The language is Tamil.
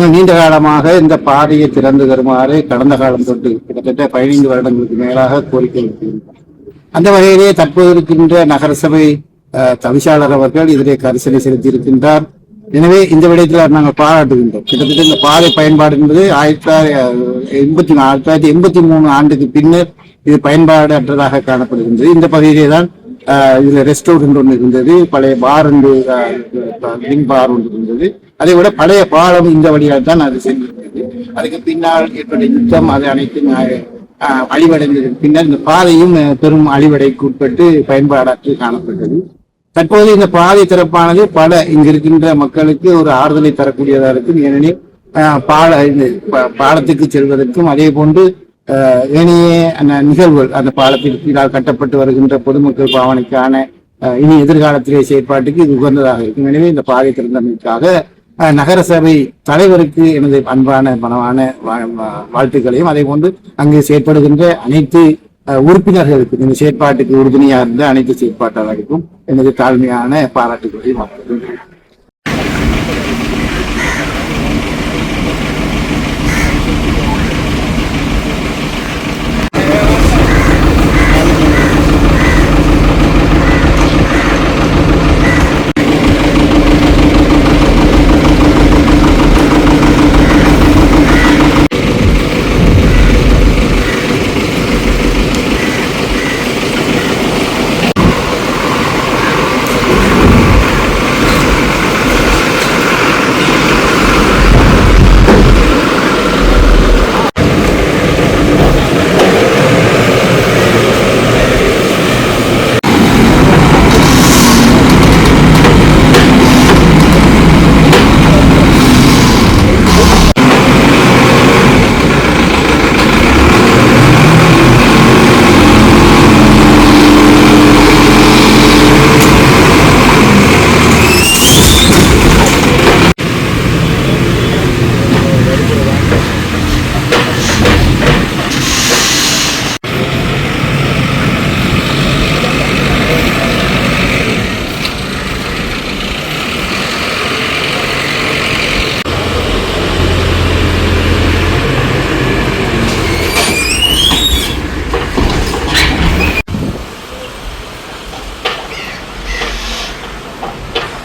நாங்கள் நீண்ட காலமாக இந்த பாதையை திறந்து தருமாறு கடந்த காலம் தொட்டு கிட்டத்தட்ட பதினைந்து வருடங்களுக்கு மேலாக கோரிக்கை வைத்திருந்தோம் அந்த வகையிலே தற்போது இருக்கின்ற நகரசபை தவிசாளர் அவர்கள் இதிலே கரிசனை செலுத்தியிருக்கின்றார். எனவே இந்த விடயத்தில் நாங்கள் பாராட்டுகின்றோம். கிட்டத்தட்ட இந்த பாதை பயன்பாடு என்பது ஆயிரத்தி தொள்ளாயிரத்தி எண்பத்தி நாலு ஆயிரத்தி தொள்ளாயிரத்தி எண்பத்தி மூணு ஆண்டுக்கு பின்னர் இது பயன்பாடு அற்றதாக காணப்படுகின்றது. இந்த பகுதியிலே தான் இதுல ரெஸ்டாரண்ட் ஒன்று இருந்தது பழைய பார் ஒன்று லிங் பார் ஒன்று இருந்தது. அதை விட பழைய பாலம் இந்த வழியால் தான் அது சென்றிருந்தது. அதுக்கு பின்னால் ஏற்பட்ட யுத்தம் அது அனைத்தும் ஆஹ், பின்னர் இந்த பாதையும் பெரும் அழிவடைக்கு உட்பட்டு பயன்பாடற்று காணப்பட்டது. தற்போது இந்த பாதை திறப்பானது பல இங்க இருக்கின்ற மக்களுக்கு ஒரு ஆறுதலை தரக்கூடியதாக இருக்கும். ஏனெனில் பால பாலத்துக்கு செல்வதற்கும் அதே போன்று ஏனைய அந்த நிகழ்வுகள் அந்த பாலத்திற்கு கீழால் கட்டப்பட்டு வருகின்ற பொதுமக்கள் பாவனைக்கான இனி எதிர்காலத்திலே செயற்பாட்டுக்கு இது உகந்ததாக இருக்கும். எனவே இந்த பாதை திறந்தமைக்காக நகரசபை தலைவருக்கு எனது அன்பான மனமான வாழ்த்துக்களையும் அதே போன்று அங்கு செயற்படுகின்ற அனைத்து உறுப்பினர்களுக்கு இந்த செயற்பாட்டுக்கு உறுதுணையா இருந்த அனைத்து செயற்பாட்டாளருக்கும் எனது தாழ்மையான பாராட்டுகளையும்